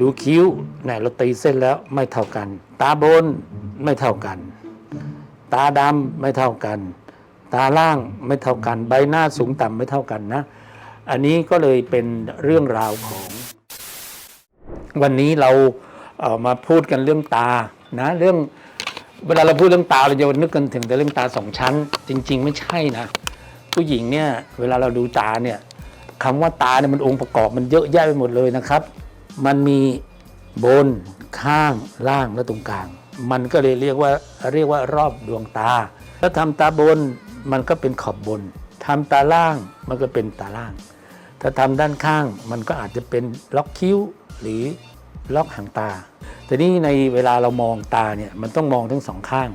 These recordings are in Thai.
ดูคิ้วเนี่ยเราตีเส้นแล้วไม่เท่ากัน ตาบนไม่เท่ากัน ตาดำไม่เท่ากัน ตาล่างไม่เท่ากัน ใบหน้าสูงต่ำไม่เท่ากันนะ อันนี้ก็เลยเป็นเรื่องราวของ วันนี้เราเอ่อมาพูดกันเรื่องตานะเรื่องเวลาเราพูดเรื่องตาเราจะนึกกันถึงแต่เรื่องตาสองชั้น จริง ๆ ไม่ใช่นะ ผู้หญิงเนี่ยเวลาเราดูตาเนี่ยคำว่าตาเนี่ยมันองค์ประกอบมันเยอะแยะไปหมดเลยนะครับ มันมีบนข้างล่างและตรงกลาง มันก็เลยเรียกว่าเรียกว่ารอบดวงตา ถ้าทำตาบนมันก็เป็นขอบบนทำตาล่างมันก็เป็นตาล่าง ถ้าทำด้านข้างมันก็อาจจะเป็นล็อกคิ้วหรือล็อกหางตา แต่นี่ในเวลาเรามองตาเนี่ยมันต้องมองทั้งสองข้าง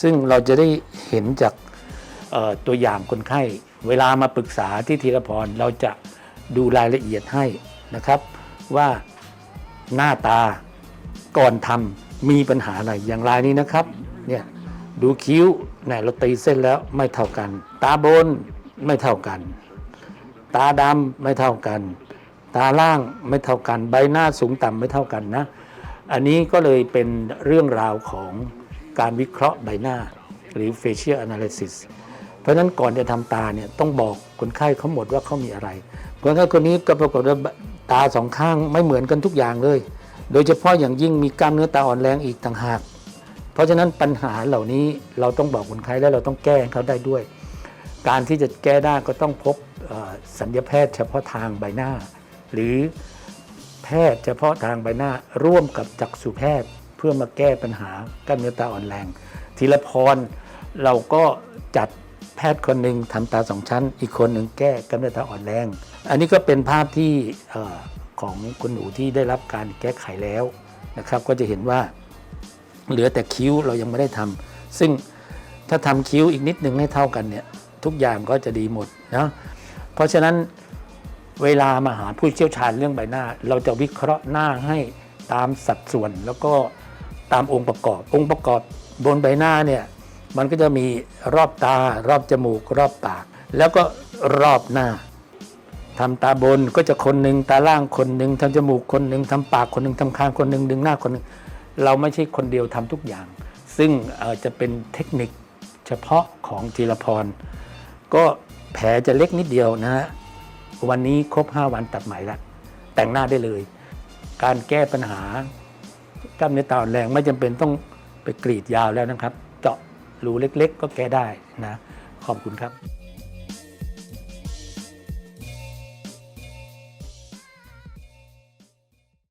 ซึ่งเราจะได้เห็นจากตัวอย่างคนไข้ เวลามาปรึกษาที่ธีรพรเราจะดูรายละเอียดให้นะครับ ว่า หน้าตาก่อนทำมีปัญหาอะไรอย่างรายนี้นะครับเนี่ยดูคิ้วเนี่ยเราตีเส้นแล้วไม่เท่ากัน ตาบนไม่เท่ากัน ตาดำไม่เท่ากัน ตาล่างไม่เท่ากัน ใบหน้าสูงต่ำไม่เท่ากันนะ อันนี้ก็เลยเป็นเรื่องราวของการวิเคราะห์ใบหน้า หรือ facial analysis เพราะฉะนั้นก่อนจะทำตาเนี่ยต้องบอกคนไข้เขาหมดว่าเขามีอะไรคนไข้คนนี้ก็ปรากฏว่า ตาสองข้างไม่เหมือนกันทุกอย่างเลย โดยเฉพาะอย่างยิ่งมีกล้ามเนื้อตาอ่อนแรงอีกต่างหาก เพราะฉะนั้นปัญหาเหล่านี้เราต้องบอกคนไข้และเราต้องแก้ให้เขาได้ด้วย การที่จะแก้ได้ก็ต้องพบสัญญแพทย์เฉพาะทางใบหน้า หรือแพทย์เฉพาะทางใบหน้าร่วมกับจักษุแพทย์ เพื่อมาแก้ปัญหากล้ามเนื้อตาอ่อนแรงทีละพรเราก็จัด แพทย์คนหนึ่งทำตาสองชั้น อีกคนหนึ่งแก้กล้ามเนื้อตาอ่อนแรง อันนี้ก็เป็นภาพที่ของคุณหนูที่ได้รับการแก้ไขแล้วนะครับ ก็จะเห็นว่าเหลือแต่คิ้วเรายังไม่ได้ทำซึ่งถ้าทำคิ้วอีกนิดหนึ่งให้เท่ากันเนี่ยทุกอย่างก็จะดีหมดนะเพราะฉะนั้นเวลามาหาผู้เชี่ยวชาญเรื่องใบหน้า เราจะวิเคราะห์หน้าให้ตามสัดส่วนแล้วก็ตามองค์ประกอบ องค์ประกอบบนใบหน้าเนี่ย มันก็จะมีรอบตารอบจมูก รอบปาก แล้วก็รอบหน้าทำตาบนก็จะคนหนึ่งตาล่างคนหนึ่งทำจมูกคนหนึ่งทำปากคนหนึ่งทำคางคนหนึ่งดึงหน้าคนหนึ่งเราไม่ใช่คนเดียวทำทุกอย่าง ซึ่งจะเป็นเทคนิคเฉพาะของจีรพร ก็แผลจะเล็กนิดเดียวนะฮะวันนี้ครบ 5 วันตัดใหม่ละแต่งหน้าได้เลย การแก้ปัญหากล้ามเนื้อตาอ่อนแรงไม่จำเป็นต้องไปกรีดยาวแล้วนะครับ รูเล็ก ๆ ก็แก้ได้นะ ขอบคุณครับ